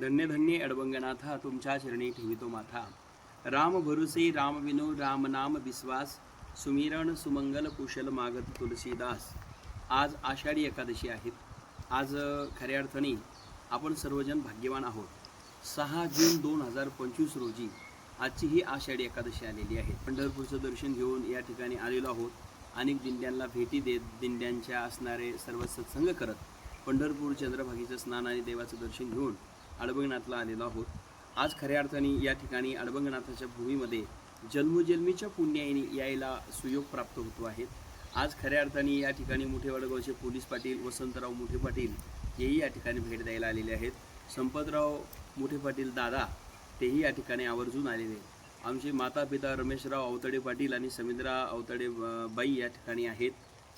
धन्य धन्य अडबंगनाथा तुमच्या चरणी ठेवितो माथा. राम भरुसे राम विनो राम नाम विश्वास सुमिरण सुमंगल कुशल मागत तुलसीदास. आज आषाढी एकादशी आहेत आज खऱ्या अर्थाने आपण सर्वजण भाग्यवान आहोत. सहा जून दोन हजार पंचवीस रोजी आजची ही आषाढी एकादशी आलेली आहे. पंढरपूरचं दर्शन घेऊन या ठिकाणी आलेलो आहोत. अनेक दिंड्यांना भेटी देत दिंड्यांच्या असणारे सर्व सत्संग करत पंढरपूर चंद्रभागीचं स्नान आणि देवाचं दर्शन घेऊन अडबंगनाथला आलेलो आहोत. आज खऱ्या अर्थाने या ठिकाणी अडबंगनाथाच्या भूमीमध्ये जन्मजन्मीच्या पुण्याईने यायला सुयोग प्राप्त होतो आहेत आज खऱ्या अर्थाने या ठिकाणी मोठे वडगावचे पोलीस पाटील वसंतराव मोठे पाटील हेही या ठिकाणी भेट द्यायला आलेले आहेत. संपतराव मोठे पाटील दादा तेही या ठिकाणी आवर्जून आलेले आहेत. आमचे माता पिता रमेशराव अवतडे पाटील आणि समिद्रा अवतडे बाई या ठिकाणी आहेत.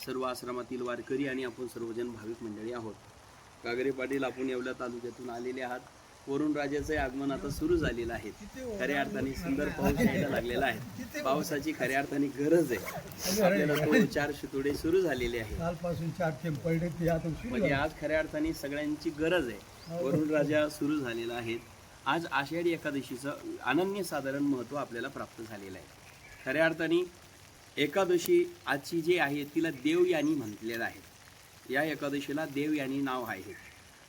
सर्व आश्रमातील वारकरी आणि आपण सर्वजन भाविक मंडळी आहोत. कागरे पाटील आपण येवल्या तालुक्यातून आलेले आहात. वरुण राजाचे आगमन आता सुरू झालेलं आहे. खऱ्या अर्थाने सुंदर पाऊस यायला लागलेला आहे. पावसाची खऱ्या अर्थाने गरज आहे. आपल्याला चार शितोडे सुरू झालेले आहे कालपासून चार थेंब पडले ते आता सुरू म्हणजे आज खऱ्या अर्थाने सगळ्यांची गरज आहे. वरुण राजा सुरू झालेला आहे. आज आषाढी एकादशीचं अनन्यसाधारण महत्त्व आपल्याला प्राप्त झालेलं आहे. खऱ्या अर्थाने एकादशी आजची जी आहे तिला देव यांनी म्हटलेलं आहे. या एकादशीला देव यांनी नाव आहे.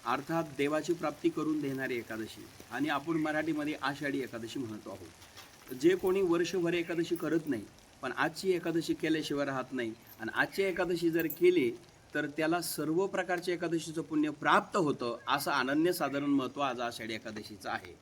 अर्थात देवाची प्राप्ती करून देणारी एकादशी. आणि आपण मराठीमध्ये आषाढी एकादशी म्हणतो आहोत. जे कोणी वर्षभर एकादशी करत नाही पण आजची एकादशी केल्याशिवाय राहत नाही आणि आजची एकादशी जर केली तर त्याला सर्व प्रकारच्या एकादशीचं पुण्य प्राप्त होतं असं अनन्यसाधारण महत्त्व आज आषाढी एकादशीचं आहे.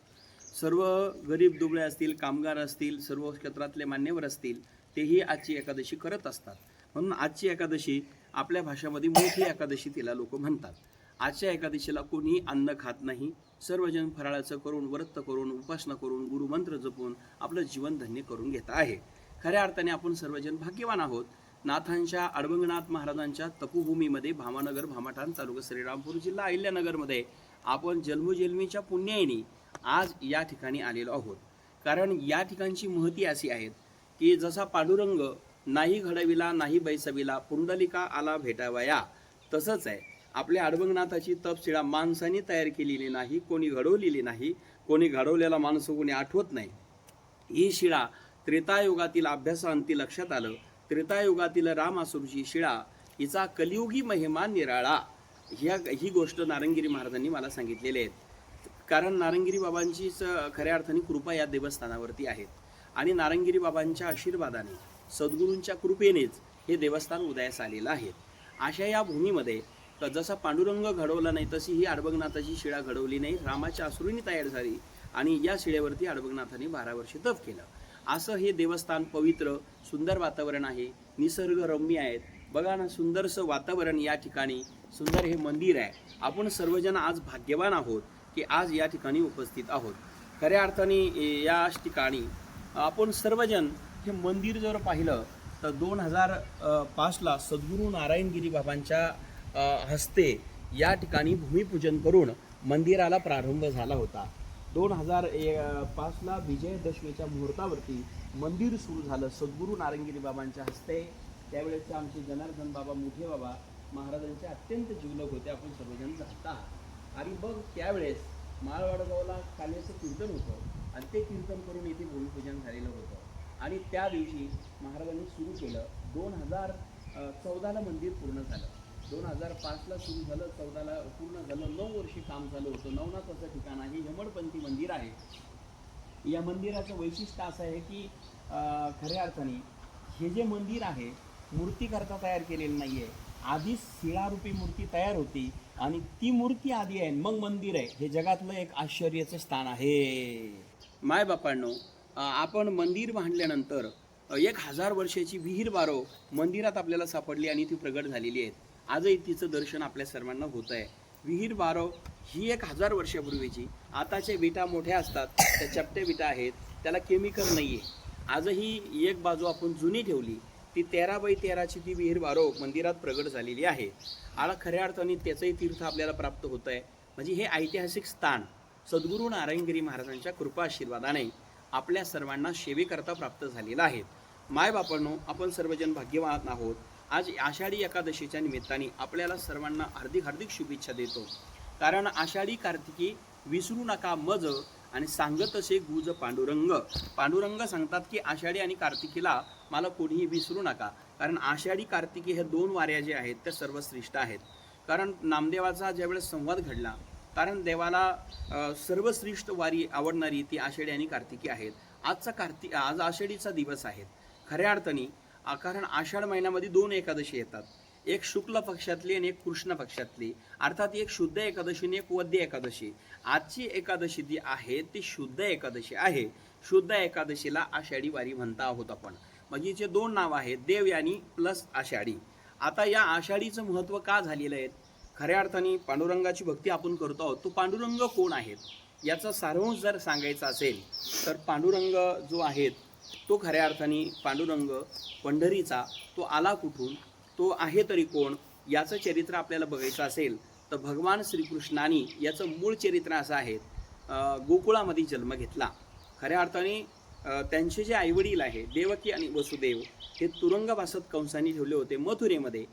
सर्व गरीब दुबळे असतील कामगार असतील सर्व क्षेत्रातले मान्यवर असतील तेही आजची एकादशी करत असतात. म्हणून आजची एकादशी आपल्या भाषामध्ये मोठी एकादशी तिला लोक म्हणतात. आजच्या एकादशीला कोणीही अन्न खात नाही. सर्वजण फराळाचं करून व्रत करून उपासना करून गुरुमंत्र जपून आपलं जीवन धन्य करून घेत आहे. खऱ्या अर्थाने आपण सर्वजण भाग्यवान आहोत. नाथांच्या अडवंगनाथ महाराजांच्या तपोभूमीमध्ये भामानगर भामाठाण तालुका श्रीरामपूर जिल्हा अहिल्यानगरमध्ये आपण जन्मोजन्मीच्या पुण्याईनी आज या ठिकाणी आलेलो आहोत. कारण या ठिकाणची महती अशी आहेत की जसा पांडुरंग नाही घडविला नाही बैसविला पुंडलिका आला भेटावया तसंच आहे. आपल्या अडबंगनाथाची तपशिळा माणसाने तयार केलेली नाही कोणी घडवलेली नाही कोणी घडवलेला माणसं कोणी आठवत नाही. ही शिळा त्रेतायुगातील अभ्यासांती लक्षात आलं. त्रेतायुगातील रामासुरची शिळा हिचा कलियुगी महिमा निराळा. ह्या ही गोष्ट नारंगिरी महाराजांनी मला सांगितलेली आहेत. कारण नारंगिरी बाबांचीच खऱ्या अर्थाने कृपा या देवस्थानावरती आहेत आणि नारंगिरी बाबांच्या आशीर्वादाने सद्गुरूंच्या कृपेनेच हे देवस्थान उदयास आलेलं आहे. अशा या भूमीमध्ये जसा पांडुरंग घडवला नाही तशी ही अडबगनाथाची शिळा घडवली नाही. रामाच्या अश्रूंनी तयार झाली आणि या शिळेवरती आडबगनाथाने बारा वर्षे तप केलं. असं हे देवस्थान पवित्र सुंदर वातावरण आहे. निसर्गरम्य आहेत. बघा ना सुंदरसं वातावरण या ठिकाणी. सुंदर हे मंदिर आहे. आपण सर्वजण आज भाग्यवान आहोत की आज या ठिकाणी उपस्थित आहोत. खऱ्या अर्थाने या ठिकाणी आपण सर्वजण हे मंदिर जर पाहिलं तर दोन हजार पाचला सद्गुरू नारायणगिरी बाबांच्या हस्ते या ठिकाणी भूमिपूजन करून मंदिराला प्रारंभ झाला होता. दोन हजार ए पाचला विजयदशमीच्या मुहूर्तावरती मंदिर सुरू झालं. सद्गुरू नारंगिरी बाबांच्या हस्ते. त्यावेळेचे आमचे जनार्दन बाबा मोठे बाबा महाराजांचे अत्यंत जीवलक होते. आपण सर्वजण जाता आणि बघ त्यावेळेस माळवाडगावला काल्याचं कीर्तन होतं. आणि ते कीर्तन करून इथे भूमिपूजन झालेलं होतं. आणि त्या दिवशी महाराजांनी सुरू केलं. दोन हजार चौदाला मंदिर पूर्ण झालं. दोन हजार पाचला सुरू झालं चौदाला पूर्ण झालं नऊ वर्षी काम झालं होतं. नवनाथाचं ठिकाण आहे यमडपंथी मंदिर आहे. या मंदिराचं वैशिष्ट्य असं आहे की खऱ्या अर्थाने हे जे मंदिर आहे मूर्तीकरता तयार केलेलं नाही आहे आधीच शिळारूपी मूर्ती तयार होती आणि ती मूर्ती आधी आहे. मग मंदिर आहे. हे जगातलं एक आश्चर्याचं स्थान आहे. माय बापांनो आपण मंदिर बांधल्यानंतर एक हजार वर्षाची विहीर बारो मंदिरात आपल्याला सापडली आणि ती प्रगट झालेली आहे. आजही तिचं दर्शन आपल्या सर्वांना होत आहे. विहीर बारव ही एक हजार वर्षापूर्वीची आताच्या विटा मोठ्या असतात त्या चपट्या विटा आहेत त्याला केमिकल नाही आहे आजही एक बाजू आपण जुनी ठेवली ती तेरा बाई तेराची ती विहीर बारो मंदिरात प्रगट झालेली आहे. आला खऱ्या अर्थाने त्याचंही तीर्थ आपल्याला प्राप्त होत आहे. म्हणजे हे ऐतिहासिक स्थान सद्गुरू नारायणगिरी महाराजांच्या कृपा आशीर्वादाने आपल्या सर्वांना सेवेकरता प्राप्त झालेलं आहे. मायबापांनो आपण सर्वजण भाग्यवान आहोत. आज आषाढी एकादशीच्या निमित्ताने आपल्याला सर्वांना हार्दिक हार्दिक शुभेच्छा देतो. कारण आषाढी कार्तिकी विसरू नका मज आणि सांगत असे गुज पांडुरंग. पांडुरंग सांगतात की आषाढी आणि कार्तिकीला मला कोणीही विसरू नका. कारण आषाढी कार्तिकी हे दोन वाऱ्या जे आहेत त्या सर्वश्रेष्ठ आहेत. कारण नामदेवाचा ज्यावेळेस संवाद घडला कारण देवाला सर्वश्रेष्ठ वारी आवडणारी ती आषाढी आणि कार्तिकी आहेत. आजचा कार्तिक आज आषाढीचा दिवस आहे. खऱ्या अर्थाने कारण आषाढ महिन्यामध्ये दोन एकादशी येतात. एक शुक्ल पक्षातली आणि एक कृष्ण पक्षातली. अर्थात एक शुद्ध एकादशी आणि एक वद्य एकादशी. आजची एकादशी जी आहे ती शुद्ध एकादशी आहे. शुद्ध एकादशीला आषाढी वारी म्हणता आहोत आपण. म्हणजे जे दोन नाव आहेत देव यानी प्लस आषाढी. आता या आषाढीचं महत्त्व का झालेलं आहे? खऱ्या अर्थाने पांडुरंगाची भक्ती आपण करतो आहोत. तो पांडुरंग कोण आहेत? याचा सारांश जर सांगायचा असेल तर पांडुरंग जो आहेत तो खऱ्या अर्थाने पांडुरंग पंढरीचा तो आला कुठून? तो आहे तरी कोण? याचं चरित्र आपल्याला बघायचं असेल तर भगवान श्रीकृष्णाने याचं मूळ चरित्र असं आहे गोकुळामध्ये जन्म घेतला. खऱ्या अर्थाने त्यांचे जे आईवडील आहे देवकी आणि वसुदेव हे तुरुंगवासात कंसांनी ठेवले होते मथुरेमध्ये.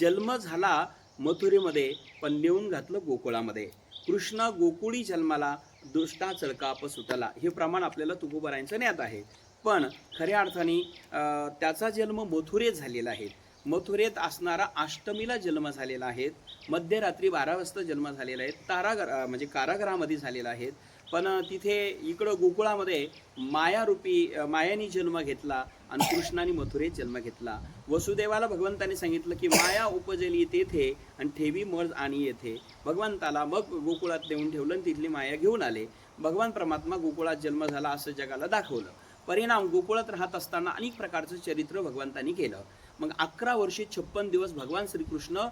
जन्म झाला मथुरेमध्ये पण नेऊन घातलं गोकुळामध्ये. कृष्ण गोकुळी जन्माला दुष्टा चळकाप सुटला हे प्रमाण आपल्याला तुकोबरायांचं ज्ञात आहे. पण खऱ्या अर्थाने त्याचा जन्म मथुरेत झालेला आहे. मथुरेत असणारा अष्टमीला जन्म झालेला आहे. मध्यरात्री बारा वाजता जन्म झालेला आहे. तारागर म्हणजे कारागृहामध्ये झालेला आहे. पण तिथे इकडं गोकुळामध्ये मायारूपी मायानी जन्म घेतला आणि कृष्णाने मथुरेत जन्म घेतला. वसुदेवाला भगवंताने सांगितलं की माया उपजली तेथे आणि ठेवी मर्ज आणि येथे. भगवंताला मग गोकुळात नेऊन ठेवलं आणि तिथली माया घेऊन आले. भगवान परमात्मा गोकुळात जन्म झाला असं जगाला दाखवलं. परिणाम गोकुळात राहत असताना अनेक प्रकारचं चरित्र भगवंतांनी केलं. मग अकरा वर्षे छप्पन दिवस भगवान श्रीकृष्ण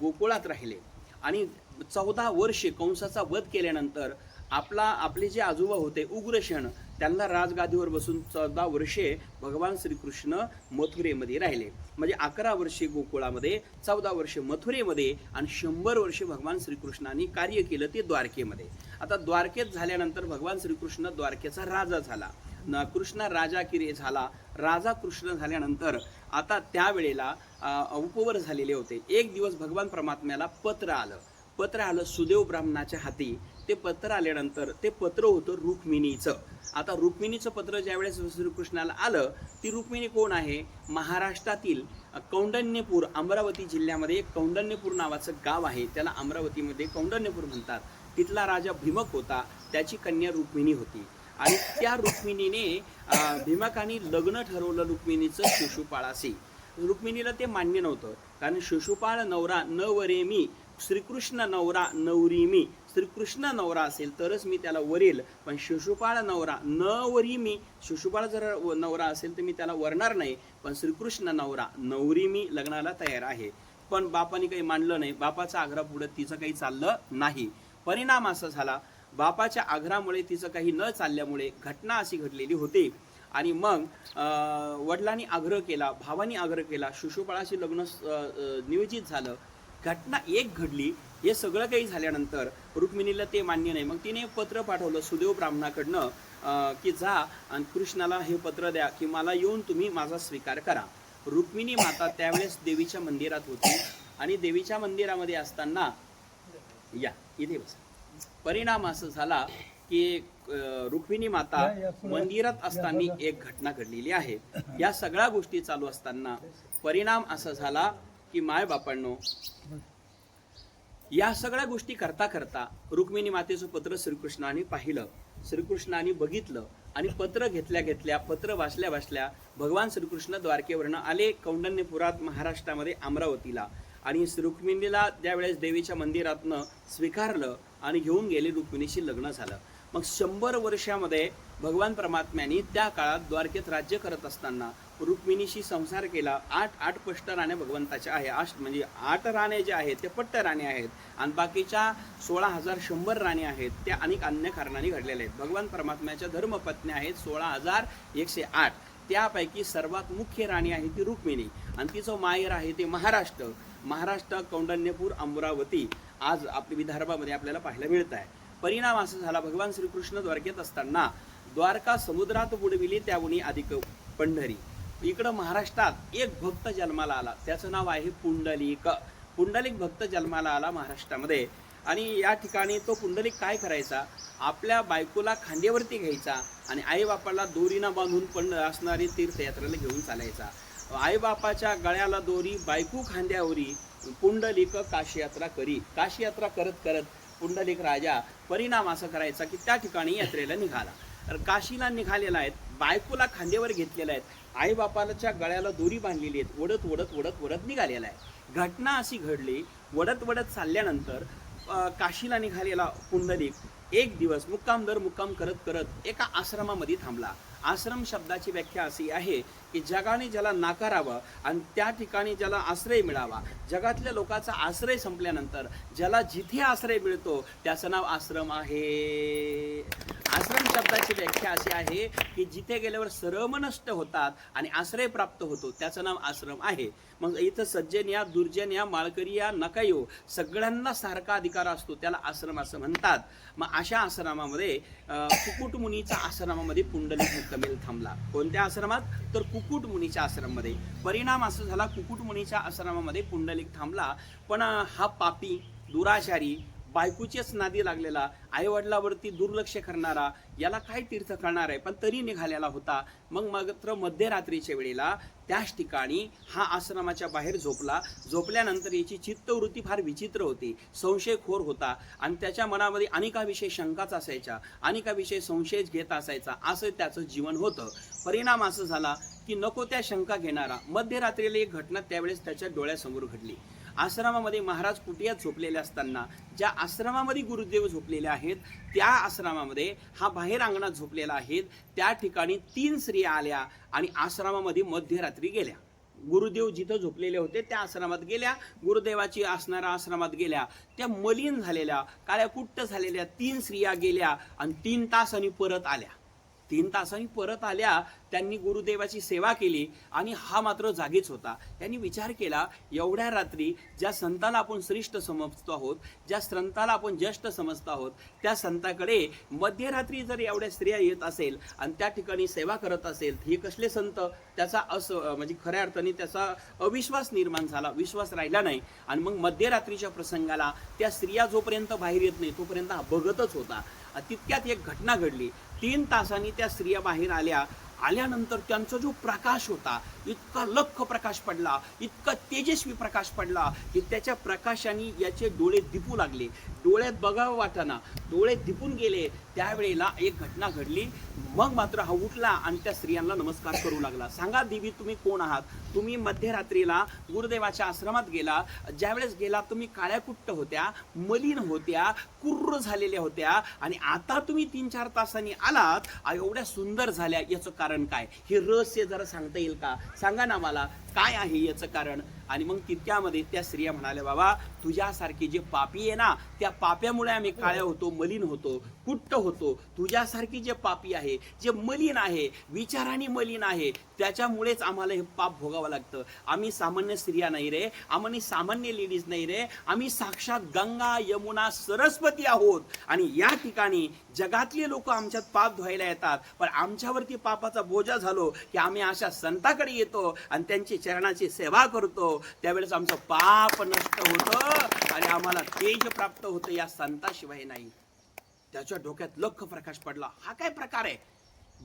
गोकुळात राहिले. आणि चौदा वर्षे कंसाचा वध केल्यानंतर आपला आपले जे आजोबा होते उग्रशण त्यांना राजगादीवर बसून चौदा वर्षे भगवान श्रीकृष्ण मथुरेमध्ये राहिले. म्हणजे अकरा वर्षे गोकुळामध्ये चौदा वर्षे मथुरेमध्ये आणि शंभर वर्षे भगवान श्रीकृष्णांनी कार्य केलं ते द्वारकेमध्ये. आता द्वारकेत झाल्यानंतर भगवान श्रीकृष्ण द्वारकेचा राजा झाला. कृष्ण राजा किरे झाला. राजा कृष्ण झाल्यानंतर आता त्यावेळेला उपवर झालेले होते. एक दिवस भगवान परमात्म्याला पत्र आलं. पत्र आलं सुदेव ब्राह्मणाच्या हाती. ते पत्र आल्यानंतर ते पत्र होतं रुक्मिणीचं. आता रुक्मिणीचं पत्र ज्यावेळेस श्रीकृष्णाला आलं ती रुक्मिणी कोण आहे? महाराष्ट्रातील कौंडण्यपूर अमरावती जिल्ह्यामध्ये एक कौंडण्यपूर नावाचं गाव आहे. त्याला अमरावतीमध्ये कौंडण्यपूर म्हणतात. तिथला राजा भीमक होता. त्याची कन्या रुक्मिणी होती. आणि त्या रुक्मिणीने अं, भीमकाने लग्न ठरवलं रुक्मिणीचं शिशुपाळाशी. रुक्मिणीला ते मान्य नव्हतं. कारण शिशुपाळ नवरा न वरे मी श्रीकृष्ण नवरा नवरी मी. श्रीकृष्ण नवरा असेल तरच मी त्याला वरेल. पण शिशुपाळ नवरा न वरी मी शिशुपाळ जर नवरा असेल तर मी त्याला वरणार नाही. पण श्रीकृष्ण नवरा नवरी मी लग्नाला तयार आहे. पण बापाने काही मानलं नाही. बापाचा आग्रह पुढे तिचं काही चाललं नाही. परिणाम असा झाला. बापाच्या आग्रहामुळे तिचं काही न चालल्यामुळे घटना अशी घडलेली होती. आणि मग वडिलांनी आग्रह केला भावानी आग्रह केला शिशुपाळाशी लग्न नियोजित झालं. घटना एक घडली हे सगळं काही झाल्यानंतर रुक्मिणीला ते मान्य नाही. मग तिने एक पत्र पाठवलं सुदेव ब्राह्मणाकडनं की जा आणि कृष्णाला हे पत्र द्या की मला येऊन तुम्ही माझा स्वीकार करा. रुक्मिणी माता त्यावेळेस देवीच्या मंदिरात होती आणि देवीच्या मंदिरामध्ये असताना या इथे बसा. परिणाम असं झाला की रुक्मिणी माता मंदिरात असताना. एक घटना घडलेली आहे. या सगळ्या गोष्टी चालू असताना परिणाम असा झाला की माय बापांनो या सगळ्या गोष्टी करता करता रुक्मिणी मातेचं पत्र श्रीकृष्णाने पाहिलं. श्रीकृष्णाने बघितलं आणि पत्र घेतल्या घेतल्या पत्र वाचल्या वाचल्या भगवान श्रीकृष्ण द्वारकेवरनं आले कौंडण्यपुरात महाराष्ट्रामध्ये अमरावतीला. आणि रुक्मिणीला त्यावेळेस देवीच्या मंदिरातनं स्वीकारलं आणि घेऊन गेले रुक्मिणीशी लग्न झालं. मग शंभर वर्षामध्ये भगवान परमात्म्याने त्या काळात द्वारकेत राज्य करत असताना रुक्मिणीशी संसार केला. आठ आठ पष्ट राणे भगवंताच्या आहे. आठ म्हणजे आठ राणे जे आहेत ते पट्ट राणे आहेत. आणि बाकीच्या सोळा हजार शंभर राणी आहेत त्या अनेक अन्य कारणांनी घडलेल्या आहेत. भगवान परमात्म्याच्या धर्मपत्न्या आहेत सोळा हजार एकशे आठ. त्यापैकी सर्वात मुख्य राणी आहे ती रुक्मिणी. आणि तिचं माहेर आहे ते महाराष्ट्र. महाराष्ट्र कौंडण्यपूर अमरावती. आज आपल्या विदर्भामध्ये आपल्याला पाहायला मिळत आहे परिणाम असा झाला भगवान श्रीकृष्ण द्वारकेत असताना द्वारका समुद्रात बुडविली त्याहुनी अधिक पंढरी. इकडं महाराष्ट्रात एक भक्त जन्माला आला. त्याचं नाव आहे पुंडलिक. पुंडलिक भक्त जन्माला आला महाराष्ट्रामध्ये. आणि या ठिकाणी तो पुंडलिक काय करायचा? आपल्या बायकोला खांद्यावरती घ्यायचा आणि आईबापाला दोरीनं बांधून पण असणारी तीर्थयात्रेला घेऊन चालायचा. आईबापाच्या गळ्याला दोरी बायको खांद्यावरी पुंडलिक काशीयात्रा करी. काशीयात्रा करत करत पुंडलिक राजा परिणाम असा करायचा की त्या ठिकाणी यात्रेला निघाला. तर काशीला निघालेला आहेत बायकोला खांद्यावर घेतलेला आहेत आईबापाच्या गळ्याला दोरी बांधलेली आहेत ओढत ओढत ओढत ओढत निघालेला आहे. घटना अशी घडली वडत वडत चालल्यानंतर काशीला निघालेला पुंडलिक एक दिवस मुक्काम दर मुक्काम करत करत एका आश्रमामध्ये थांबला. आश्रम शब्दाची व्याख्या अशी आहे की जगाने ज्याला नाकारावं आणि त्या ठिकाणी ज्याला आश्रय मिळावा. जगातल्या लोकांचा आश्रय संपल्यानंतर ज्याला जिथे आश्रय मिळतो त्याचं नाव आश्रम आहे. आश्रम शब्दाची व्याख्या अशी आहे की जिथे गेल्यावर श्रम नष्ट होतात आणि आश्रय प्राप्त होतो. त्याचं नाव आश्रम आहे. मग इथं सज्जन या दुर्जन या माळकरी या नका सगळ्यांना सारखा अधिकार असतो. त्याला आश्रम असं म्हणतात. मग अशा आश्रमामध्ये कुकुटमुनीच्या आश्रमामध्ये पुंडलिक मुक्कामेल थांबला. कोणत्या आश्रमात? तर कुकुटमुनीच्या आश्रमामध्ये. परिणाम असं झाला कुकुटमुनीच्या आश्रमामध्ये पुंडलिक थांबला. पण हा पापी दुराचारी बायकोचेच नादी लागलेला आईवडिलावरती दुर्लक्ष करणारा याला काय तीर्थ करणार आहे? पण तरी निघालेला होता. मग मात्र मध्यरात्रीच्या वेळेला त्याच ठिकाणी हा आश्रमाच्या बाहेर झोपला. झोपल्यानंतर याची चित्तवृत्ती फार विचित्र होती. संशयखोर होता. आणि त्याच्या मनामध्ये अनेकाविषयी शंकाच असायच्या. अनेकाविषयी संशय घेत असायचा. असं त्याचं जीवन होतं. परिणाम असं झाला की नको त्या शंका घेणारा. मध्यरात्रीला एक घटना त्यावेळेस त्याच्या डोळ्यासमोर घडली. आश्रमामध्ये महाराज कुटियात झोपलेले असताना ज्या आश्रमामध्ये गुरुदेव झोपलेले आहेत त्या आश्रमामध्ये हा बाहेर अंगणात झोपलेला आहेत त्या ठिकाणी तीन स्त्रिया आल्या आणि आश्रमामध्ये मध्यरात्री गेल्या. गुरुदेव जिथं झोपलेले होते त्या आश्रमात गेल्या. गुरुदेवाची असणाऱ्या आश्रमात गेल्या. त्या मलिन झालेल्या काळ्याकुट्ट झालेल्या तीन स्त्रिया गेल्या आणि तीन तासांनी परत आल्या. तीन तासांनी परत आल्या त्यांनी गुरुदेवाची सेवा केली आणि हा मात्र जागीच होता. त्यांनी विचार केला एवढ्या रात्री ज्या संताला आपण श्रेष्ठ समजतो आहोत ज्या संताला आपण ज्येष्ठ समजतो आहोत त्या संताकडे मध्यरात्री जर एवढ्या स्त्रिया येत असेल आणि त्या ठिकाणी सेवा करत असेल हे कसले संत? त्याचा अस म्हणजे खऱ्या अर्थाने त्याचा अविश्वास निर्माण झाला विश्वास राहिला नाही. आणि मग मध्यरात्रीच्या प्रसंगाला त्या स्त्रिया जोपर्यंत बाहेर येत नाही तोपर्यंत हा बघतच होता. तितक्यात एक घटना घडली. तीन तासांनी त्या स्त्रिया बाहेर आल्या. आल्यानंतर त्यांचा जो प्रकाश होता इतका लख प्रकाश पडला इतका तेजस्वी प्रकाश पडला की त्याच्या प्रकाशाने याचे डोळे दिपू लागले. डोळ्यात बघावं वाटाना. डोळे दिपून गेले. त्यावेळेला एक घटना घडली. मग मात्र हा उठला आणि त्या स्त्रियांना नमस्कार करू लागला. सांगा देवी तुम्ही कोण आहात? तुम्ही मध्यरात्रीला गुरुदेवाच्या आश्रमात गेला. ज्यावेळेस गेला तुम्ही काळ्या कुट्ट होत्या मलिन होत्या कुर्र झालेल्या होत्या आणि आता तुम्ही तीन चार तासांनी आलात. एवढ्या सुंदर झाल्या. याचं कारण काय? हे रहस्य जरा सांगता येईल का? सांगा ना मला काय आहे याचं कारण? आणि मग तितक्यामध्ये त्या स्त्रिया म्हणाल्या बाबा तुझ्यासारखी जे पापी आहे ना त्या पाप्यामुळे आम्ही काळ्या होतो मलिन होतो कुट्ट होतो. तुझ्यासारखी जे पापी आहे जे मलिन आहे विचाराने मलिन आहे त्याच्यामुळेच आम्हाला हे पाप भोगावं लागतं. आम्ही सामान्य स्त्रिया नाही रे आम्ही सामान्य लेडीज नाही रे आम्ही साक्षात गंगा यमुना सरस्वती आहोत. आणि या ठिकाणी जगातले लोक आमच्यात पाप धुवायला येतात पण आमच्यावरती पापाचा बोजा झालो की आम्ही अशा संताकडे येतो आणि त्यांची चरणाची सेवा करतो. त्यावेळेस आमचं पाप नष्ट होतं आणि आम्हाला तेज प्राप्त होतं या संताशिवाय नाही. त्याच्या डोक्यात लख प्रकाश पडला. हा काय प्रकार आहे?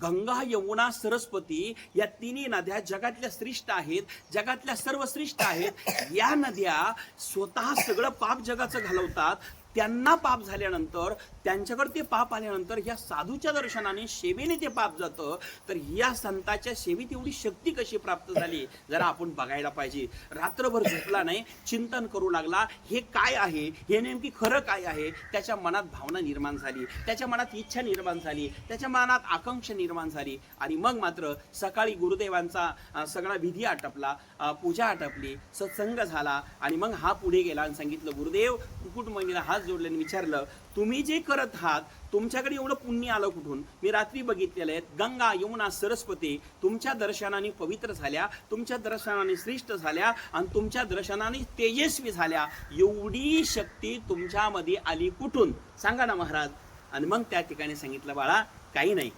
गंगा यमुना सरस्वती या तिन्ही नद्या जगातल्या श्रेष्ठ आहेत जगातल्या सर्व श्रेष्ठ आहेत. या नद्या स्वतः सगळं पाप जगाचं घालवतात त्यांना पाप झाल्यानंतर त्यांच्याकडे ते पाप आल्यानंतर ह्या साधूच्या दर्शनाने सेवेने ते पाप जातं. तर या संताच्या सेवेत एवढी शक्ती कशी प्राप्त झाली? जरा आपण बघायला पाहिजे. रात्रभर झोपला नाही चिंतन करू लागला. हे काय आहे? हे नेमकी खरं काय आहे? त्याच्या मनात भावना निर्माण झाली. त्याच्या मनात इच्छा निर्माण झाली. त्याच्या मनात आकांक्षा निर्माण झाली. आणि मग मात्र सकाळी गुरुदेवांचा सगळा विधी आटपला. पूजा आटपली. सत्संग झाला. आणि मग हा पुढे गेला आणि सांगितलं गुरुदेव कुकुट महिला हात आणि विचारलं तुम्ही जे करत आहात तुमच्याकडे एवढं पुण्य आलं कुठून? मी रात्री बघितलेलं आहे गंगा यमुना सरस्वती तुमच्या दर्शनाने पवित्र झाल्या तुमच्या दर्शनाने श्रेष्ठ झाल्या आणि तुमच्या दर्शनाने तेजस्वी झाल्या. एवढी शक्ती तुमच्यामध्ये आली कुठून? सांगा ना महाराज. आणि मग त्या ठिकाणी सांगितलं बाळा काही नाही.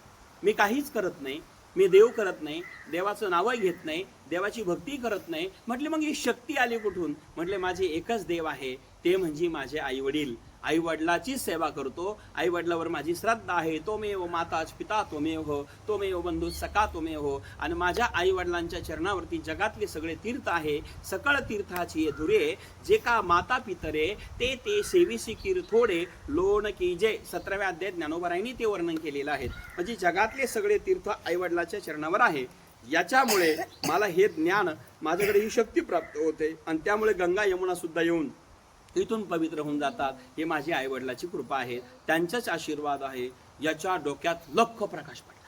मी काहीच करत नाही. मी देव करत नाही. देवाचं नावही घेत नाही. देवाची भक्ती करत नाही. म्हटले मग ही शक्ती आली कुठून? म्हटले माझे एकच देव आहे. ते म्हणजे माझे आई वडील आई वडिलाची सेवा करतो. आई वडिलावर माझी श्रद्धा आहे. तो मे हो माताच पिता तो मे हो तो मे हो बंधू सका तो मे हो. आणि माझ्या आई वडिलांच्या चरणावरती जगातले सगळे तीर्थ आहे. सकळ तीर्थाची धुरे जे का माता पितरे ते ते सेविसी किर थोडे लोण की जे. सतराव्या अध्यायात ज्ञानोबराईंनी ते वर्णन केलेलं आहे. म्हणजे जगातले सगळे तीर्थ आई वडिलाच्या चरणावर आहे. याच्यामुळे मला हे ज्ञान माझ्याकडे ही शक्ती प्राप्त होते. आणि त्यामुळे गंगा यमुना सुद्धा येऊन इथून पवित्र होऊन जातात. हे माझी आईवडिलाची कृपा आहे. त्यांचाच आशीर्वाद आहे. याच्या डोक्यात लख प्रकाश पडला.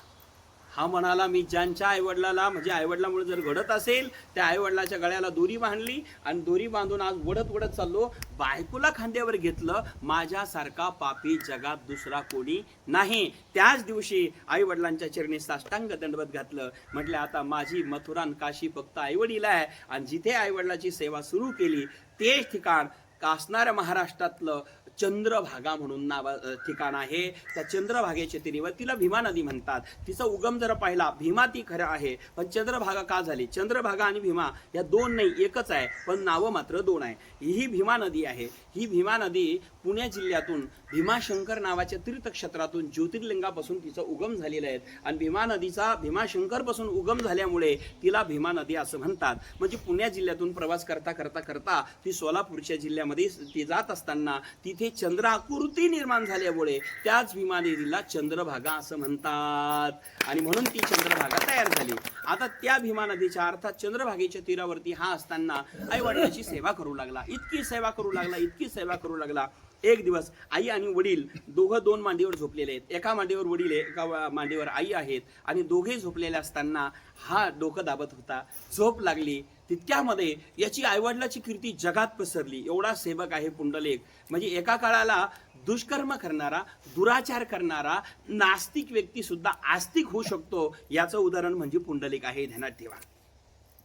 हा म्हणाला मी ज्यांच्या आईवडिलाला म्हणजे आईवडिलामुळे जर घडत असेल त्या आईवडिलाच्या गळ्याला दोरी बांधली आणि दोरी बांधून आज वडत वडत चाललो बायकोला खांद्यावर घेतलं माझ्यासारखा पापी जगात दुसरा कोणी नाही. त्याच दिवशी आईवडिलांच्या चरणी साष्टांग दंडवत घातलं. म्हटलं आता माझी मथुरान काशी फक्त आईवडील आहे आणि जिथे आईवडिलाची सेवा सुरू केली तेच ठिकाण असणाऱ्या महाराष्ट्रातलं चंद्रभागा म्हणून नाव ठिकाण आहे. त्या चंद्रभागेच्या तिरीवर तिला भीमा नदी म्हणतात. तिचा उगम जर पाहिला भीमा ती खरं आहे. पण चंद्रभागा का झाली? चंद्रभागा आणि भीमा या दोन नाही एकच आहे. पण नावं मात्र दोन आहे. ही भीमा नदी आहे. ही भीमा नदी पुणे जिल्ह्यातून भीमाशंकर नावाच्या तीर्थक्षेत्रातून ज्योतिर्लिंगापासून तिचा उगम झालेला आहे. आणि भीमा नदीचा भीमाशंकरपासून उगम झाल्यामुळे तिला भीमा नदी असं म्हणतात. म्हणजे पुणे जिल्ह्यातून प्रवास करता करता करता ती सोलापूरच्या जिल्ह्यामध्ये ती जात असताना तिथे चंद्राकृती निर्माण झाल्यामुळे त्याच भीमा नदीला चंद्रभागा असं म्हणतात. आणि म्हणून ती चंद्रभागा तयार झाली. आता त्या भीमा नदीच्या अर्थात चंद्रभागेच्या तीरावरती हा असताना आई वडिलाची सेवा करू लागला. इतकी सेवा करू लागला इतकी सेवा करू लागला. एक दिवस आई आणि वडील दोघं दोन मांडीवर झोपलेले आहेत. एका मांडीवर वडील आहे एका मांडीवर आई आहेत आणि दोघे झोपलेले असताना हा डोकं दाबत होता. झोप लागली. तितक्यामध्ये याची आईवडिलाची कीर्ती जगात पसरली. एवढा सेवक आहे पुंडलेख म्हणजे एका काळाला दुष्कर्म करणारा दुराचार करणारा नास्तिक व्यक्ती सुद्धा आस्तिक होऊ शकतो याचं उदाहरण म्हणजे पुंडलिक आहे. ध्यानात ठेवा.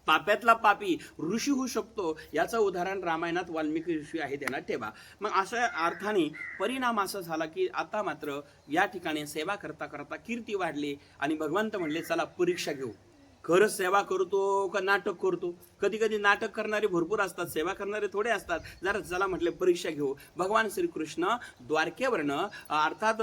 पाप्यातला पापी ऋषी होऊ शकतो याचं उदाहरण रामायणात वाल्मिकी ऋषी आहे त्यांना ठेवा. मग अशा अर्थाने परिणाम असा झाला की आता मात्र या ठिकाणी सेवा करता करता कीर्ती वाढली आणि भगवंत म्हणले चला परीक्षा घेऊ. खरंच सेवा करतो का नाटक करतो? कधी कधी नाटक करणारे भरपूर असतात सेवा करणारे थोडे असतात. जरा चला म्हटले परीक्षा घेऊ. भगवान श्रीकृष्ण द्वारकेवरनं अर्थात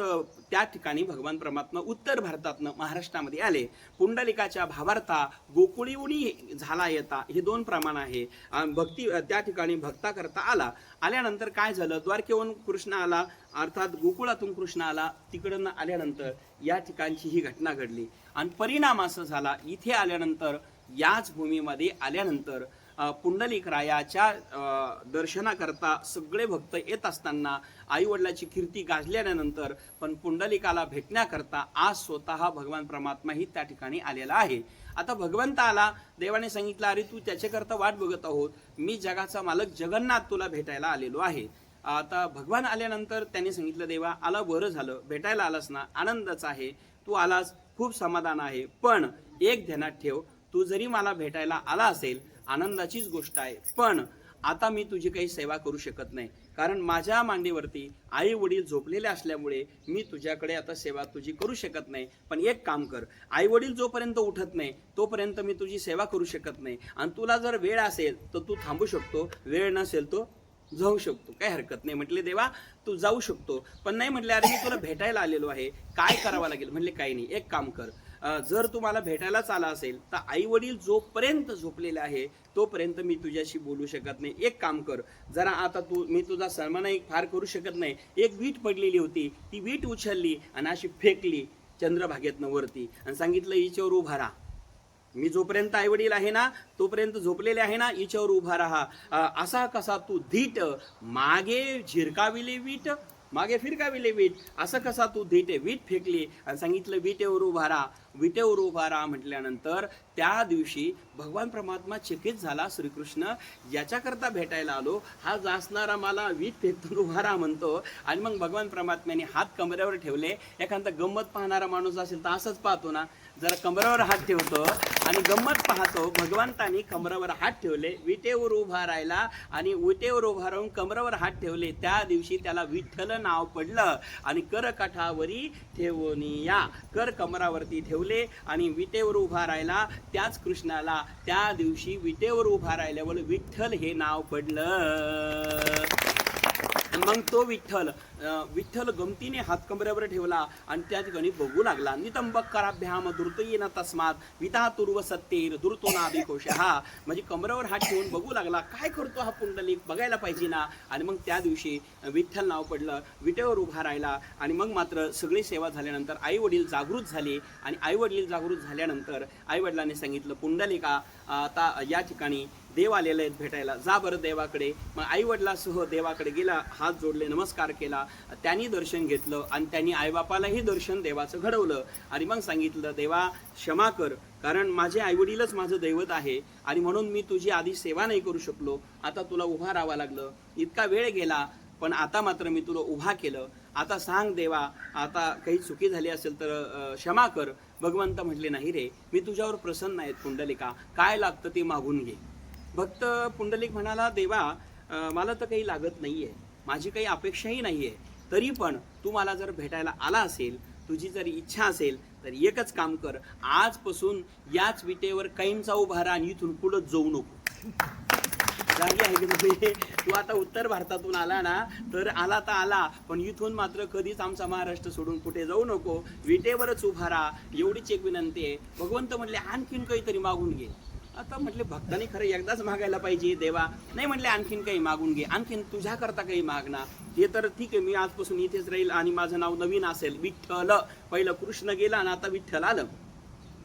त्या ठिकाणी भगवान परमात्मा उत्तर भारतातनं महाराष्ट्रामध्ये आले. पुंडलिकाच्या भावार्था गोकुळीवणी झाला येता. हे दोन प्रमाण आहे. भक्ती त्या ठिकाणी भक्ता करता आला. आल्यानंतर काय झालं? द्वारकेहून कृष्ण आला अर्थात गोकुळातून कृष्ण आला तिकडनं आल्यानंतर या ठिकाणची ही घटना घडली. आणि परिणाम असं झाला इथे आल्यानंतर याच भूमीमध्ये आल्यानंतर पुंडलिक रायाच्या दर्शनाकरता सगळे भक्त येत असताना आई वडिलाची कीर्ती गाजल्यानंतर पण पुंडलिकाला भेटण्याकरता आज स्वतः भगवान परमात्माही त्या ठिकाणी आलेला आहे. आता भगवंत आला देवाने सांगितलं अरे तू त्याच्याकरता वाट बघत आहोत. मी जगाचा मालक जगन्नाथ तुला भेटायला आलेलो आहे. आता भगवान आल्यानंतर त्यांनी सांगितलं देवा आला बरं झालं. भेटायला आलास ना? आनंदच आहे. तू आलास खूप समाधान आहे. पण एक ध्यानात ठेव. तू जरी मला भेटायला आला असेल आनंदाचीच गोष्ट आहे. पण आता मी तुझी काही सेवा करू शकत नाही. कारण माझ्या मांडीवरती आई वडील झोपलेले असल्यामुळे मी तुझ्याकडे आता सेवा तुझी करू शकत नाही. पण एक काम कर. आई वडील जोपर्यंत उठत नाही तोपर्यंत मी तुझी सेवा करू शकत नाही. आणि तुला जर वेळ असेल तर तू थांबू शकतो. वेळ नसेल तो जाऊ शकतो. काही हरकत नाही. म्हटले देवा तू जाऊ शकतो. पण नाही म्हटले अरे मी तुला भेटायला आलेलो आहे. काय करावं लागेल? म्हटले काही नाही. एक काम कर. जर तुम्हाला भेटायलाच आला असेल तर आई वडील जोपर्यंत झोपलेले आहे तोपर्यंत मी तुझ्याशी बोलू शकत नाही. एक काम कर जरा आता तू मी तुझा सन्मानही फार करू शकत नाही. एक वीट पडलेली होती ती वीट उचलली आणि अशी फेकली चंद्रभागेतनं वरती आणि सांगितलं हिच्यावर उभा राहा. मी जोपर्यंत आईवडील आहे ना तोपर्यंत झोपलेले आहे ना हिच्यावर उभा राहा. असा कसा तू धीट मागे झिरकाविले वीट मागे फिरकाविले वीट? असं कसा तू धीटे वीट फेकली? आणि सांगितलं विटेवर उभा राहा. विटेवर उभा राहा म्हटल्यानंतर त्या दिवशी भगवान परमात्मा चकित झाला श्रीकृष्ण. याच्याकरता भेटायला आलो. हा जासणारा मला वीट फेकतून उभा राहा म्हणतो. आणि मग भगवान परमात्म्याने हात कमऱ्यावर ठेवले. एखादा गंमत पाहणारा माणूस असेल तर असंच पाहतो ना. जरा कमरावर हात ठेवतो आणि गंमत पाहतो भगवंतानी कमरावर हात ठेवले विटेवर उभा राहिला आणि विटेवर उभा राहून कमरावर हात ठेवले. त्या दिवशी त्याला विठ्ठल नाव पडलं आणि कर काठावरी ठेवून या. कर कमरावरती ठेवले आणि विटेवर उभा राहिला. त्याच कृष्णाला त्या दिवशी विटेवर उभा राहिल्यावर विठ्ठल हे नाव पडलं. मग तो विठ्ठल विठ्ठल गमतीने हात ठेवला आणि त्या ठिकाणी बघू लागला. नितंबकराभ्याम दुर्त येन तस्मात विता तुर्व सत्तेर दुर्तो नाभिकोश हा म्हणजे कमरावर हात ठेवून बघू लागला काय करतो हा पुंडलिक बघायला पाहिजे ना. आणि मग त्या दिवशी विठ्ठल नाव पडलं विटेवर उभा राहिला आणि मग मात्र सगळी सेवा झाल्यानंतर आई वडील जागृत झाले. आणि आई वडील जागृत झाल्यानंतर आई वडिलांनी सांगितलं पुंडलिका आता या ठिकाणी देव आलेले आहेत भेटायला. जा बरं देवाकडे. मग आई वडिलासह देवाकडे गेला हात जोडले नमस्कार केला. त्यांनी दर्शन घेतलं आणि त्यांनी आईबापालाही दर्शन देवाचं घडवलं. आणि मग सांगितलं देवा क्षमा कर कारण माझे आईवडीलच माझं दैवत आहे आणि म्हणून मी तुझी आधी सेवा नाही करू शकलो. आता तुला उभा राहावं लागलं. इतका वेळ गेला पण आता मात्र मी तुला उभा केलं. आता सांग देवा आता काही चुकी झाली असेल तर क्षमा कर. भगवंत म्हटले नाही रे मी तुझ्यावर प्रसन्न आहेत पुंडलिका. काय लागतं ते मागून घे. भक्त पुंडलिक म्हणाला देवा मला तर काही लागत नाही आहे माझी काही अपेक्षाही नाही आहे तरी पण तू मला जर भेटायला आला असेल तुझी जर इच्छा असेल तर एकच काम कर. आजपासून याच विटेवर कैमचा उभा राहा आणि इथून पुढं जाऊ नको. जागी आहे की नाही? तू आता उत्तर भारतातून आला ना तर आला तर आला पण इथून मात्र कधीच आमचा महाराष्ट्र सोडून कुठे जाऊ नको. विटेवरच उभा राहा. एवढीच एक विनंती आहे. भगवंत म्हणले आणखीन काहीतरी मागून घे. आता म्हटले भक्तांनी खरं एकदाच मागायला पाहिजे देवा. नाही म्हटले आणखीन काही मागून घे आणखीन तुझ्याकरता काही मागणार. हे तर ठीक आहे मी आजपासून इथेच राहील आणि माझं नाव नवीन असेल. विठ्ठल. पहिलं कृष्ण गेला आणि आता विठ्ठल आलं.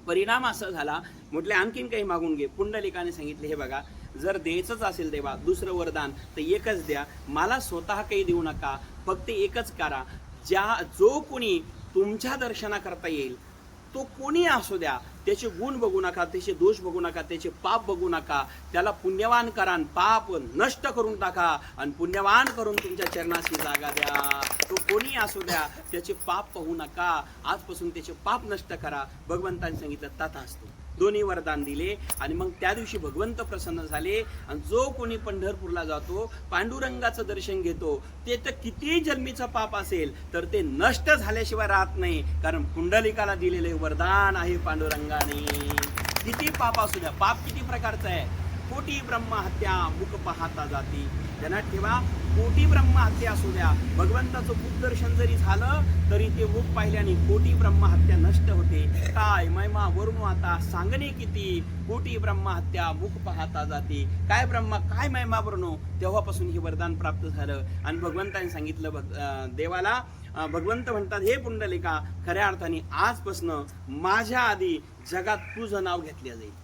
परिणाम असा झाला म्हटले आणखीन काही मागून घे. पुंडलिकाने सांगितले हे बघा जर द्यायचंच असेल देवा दुसरं वरदान तर एकच द्या. मला स्वतः काही देऊ नका फक्त एकच करा. ज्या जो कोणी तुमच्या दर्शनाकरता येईल तो कोणी असू द्या. त्याचे गुण बघू नका त्याचे दोष बघू नका त्याचे पाप बघू नका. त्याला पुण्यवान करा आणि पाप नष्ट करून टाका आणि पुण्यवान करून तुमच्या चरणाशी जागा द्या. तो कोणी असू द्या त्याचे पाप पाहू नका. आजपासून त्याचे पाप नष्ट करा. भगवंतांनी सांगितलं तथा असतो दोन्ही वरदान दिले. आणि मग त्या दिवशी भगवंत प्रसन्न झाले. आणि जो कोणी पंढरपूरला जातो पांडुरंगाचं दर्शन घेतो ते तर किती जन्मीचं पाप असेल तर ते नष्ट झाल्याशिवाय राहत नाही. कारण पुंडलिकाला दिलेले वरदान आहे पांडुरंगाने. किती पाप असू द्या. पाप किती प्रकारचं आहे? कोटी ब्रह्महत्या मुख पाहता जाती. त्यांना ठेवा. कोटी ब्रह्महत्या असू द्या. भगवंताचं मुख दर्शन जरी झालं तरी ते मुख पाहिल्याने कोटी ब्रह्महत्या नष्ट होते. काय? महिमा वरून आता सांगणे किती? कोटी ब्रह्महत्या मुख पाहता जाते. काय ब्रह्मा? काय महिमा वर्ण? तेव्हापासून हे वरदान प्राप्त झालं. आणि भगवंताने सांगितलं भग- देवाला भगवंत म्हणतात हे पुंडलिका खऱ्या अर्थाने आजपासनं माझ्या आधी जगात तुझं नाव घेतलं जाईल.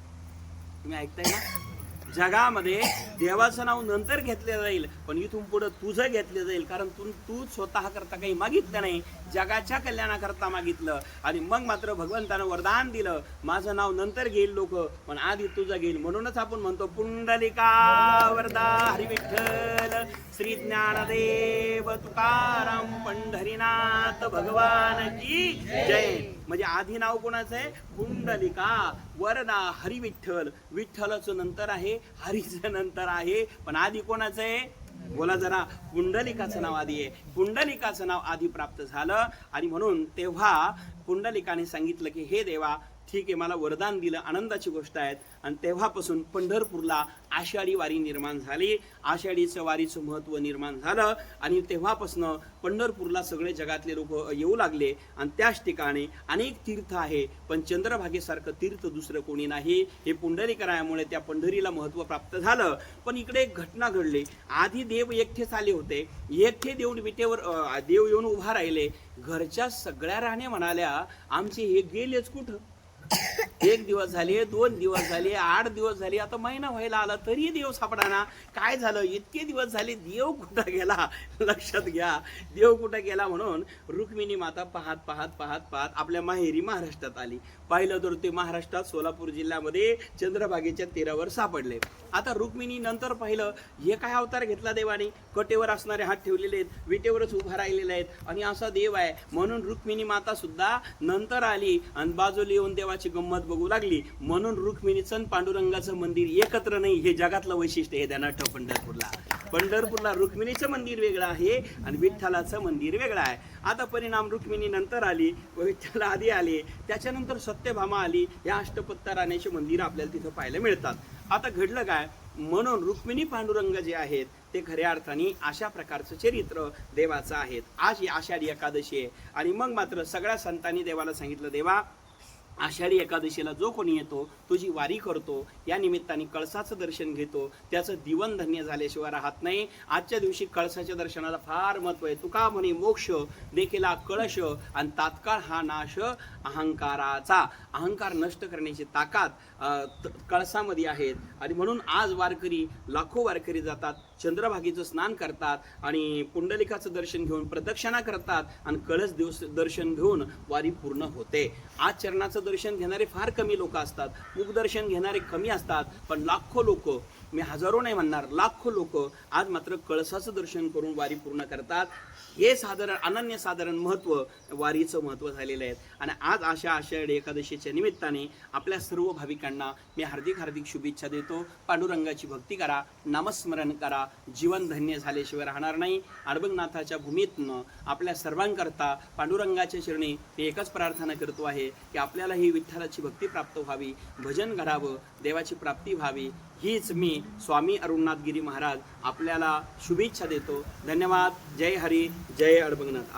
तुम्ही ऐकताय ना? जगामध्ये देवाचं नाव नंतर घेतलं जाईल पण इथून पुढं तुझं घेतलं जाईल कारण तू तू स्वतः करता काही मागितलं नाही जगाच्या कल्याणाकरता मागितलं. आणि मग मात्र भगवंतानं वरदान दिलं माझं नाव नंतर घेईल लोक पण आधी तुझं घेईल. म्हणूनच आपण म्हणतो पुंडलिका वरदा हरिविठ्ठल. श्री ज्ञानदेव तुकाराम पंढरीनाथ भगवान की जय. म्हणजे आधी नाव कोणाचं आहे? कुंडलिका वरदा हरी विठ्ठल विठ्ठलाचं नंतर आहे हरीचं नंतर आहे. पण आधी कोणाचं आहे? बोला जरा. पुंडलिकाचं नाव आधी आहे. पुंडलिकाचं नाव आधी प्राप्त झालं. आणि म्हणून तेव्हा पुंडलिकाने सांगितलं की हे देवा ठीक आहे मला वरदान दिलं आनंदाची गोष्ट आहे आणि तेव्हापासून पंढरपूरला आषाढी वारी निर्माण झाली. आषाढीचं वारीचं महत्त्व निर्माण झालं आणि तेव्हापासून पंढरपूरला सगळे जगातले लोक येऊ लागले. आणि त्याच ठिकाणी अनेक तीर्थ आहे पण चंद्रभागेसारखं तीर्थ दुसरं कोणी नाही. हे पुंडरीकरायामुळे त्या पंढरीला महत्त्व प्राप्त झालं. पण इकडे एक घटना घडली. आधी देव एकटेच आले होते. एकटे देऊन विटेवर देव येऊन उभा राहिले. घरच्या सगळ्या राहणे म्हणाल्या आमचे हे गेलेच कुठं? एक दिवस झाले दोन दिवस झाले आठ दिवस झाले आता महिना व्हायला आला तरी देव सापडाना. काय झालं? इतके दिवस झाले देव कुठं गेला? लक्षात घ्या. देव कुठं गेला म्हणून रुक्मिणी माता पाहत पाहत पाहत पाहत आपल्या माहेरी महाराष्ट्रात आली. पाहिलं तर ते महाराष्ट्रात सोलापूर जिल्ह्यामध्ये चंद्रभागेच्या तीरावर सापडले. आता रुक्मिणी नंतर पाहिलं हे काय अवतार घेतला देवाने? कटेवर असणारे हात ठेवलेले आहेत विटेवरच उभा राहिलेले आहेत. आणि असा देव आहे. म्हणून रुक्मिणी माता सुद्धा नंतर आली आणि बाजूला येऊन देवाची गंमत बघू लागली. म्हणून रुक्मिणीचं पांडुरंगाचं मंदिर एकत्र नाही हे जगातलं वैशिष्ट्य हे ध्यानात ठेव पंढरपूरला. पंढरपूरला रुक्मिणीचं मंदिर वेगळं आहे आणि विठ्ठलाचं मंदिर वेगळं आहे. आता परिणाम रुक्मिणी नंतर आली व विठ्ठल आधी आले त्याच्यानंतर सत्यभामा आली या अष्टपत्ता राण्याचे मंदिर आपल्याला तिथं पाहायला मिळतात. आता घडलं काय? म्हणून रुक्मिणी पांडुरंग जे आहेत ते खऱ्या अर्थाने अशा प्रकारचं चरित्र देवाचं आहेत. आज ही आषाढी एकादशी आहे. आणि मग मात्र सगळ्या संतांनी देवाला सांगितलं देवा आषाढी एकादशीला जो कोणी येतो तुझी वारी करतो या निमित्ताने कळसाचं दर्शन घेतो. त्याचं दिवन धन्य झाल्याशिवाय राहत नाही. आजच्या दिवशी कळसाच्या दर्शनाला फार महत्त्व आहे. तुका म्हणे मोक्ष देखील हा कळश आणि तात्काळ हा नाश अहंकाराचा. अहंकार नष्ट करण्याची ताकद कळसामध्ये आहेत. आणि म्हणून आज वारकरी लाखो वारकरी जातात चंद्रभागेचं स्नान करतात आणि पुंडलिकाचं दर्शन घेऊन प्रदक्षिणा करतात आणि कळस दिवस दर्शन घेऊन वारी पूर्ण होते. आज चरणाचं दर्शन घेणारे फार कमी लोक असतात मुखदर्शन घेणारे कमी असतात पण लाखो लोक मी हजारो नाही म्हणणार लाखो लोक आज मात्र कळसाचं दर्शन करून वारी पूर्ण करतात. हे साधारण अनन्य साधारण महत्त्व वारीचं महत्त्व झालेलं आहे. आणि आज अशा आषाढी एकादशीच्या निमित्ताने आपल्या सर्व भाविकांना मी हार्दिक हार्दिक शुभेच्छा देतो. पांडुरंगाची भक्ती करा नामस्मरण करा. जीवन धन्य झाल्याशिवाय राहणार नाही. अडबंगनाथाच्या भूमीतनं आपल्या सर्वांकरता पांडुरंगाच्या चरणी मी एकच प्रार्थना करतो आहे की आपल्याला ही विठ्ठलाची भक्ती प्राप्त व्हावी भजन घडावं देवाची प्राप्ती व्हावी. हीच मी स्वामी अरुणनाथगिरी महाराज आपल्याला शुभेच्छा देतो. धन्यवाद. जय हरी जय अडबंगनाथ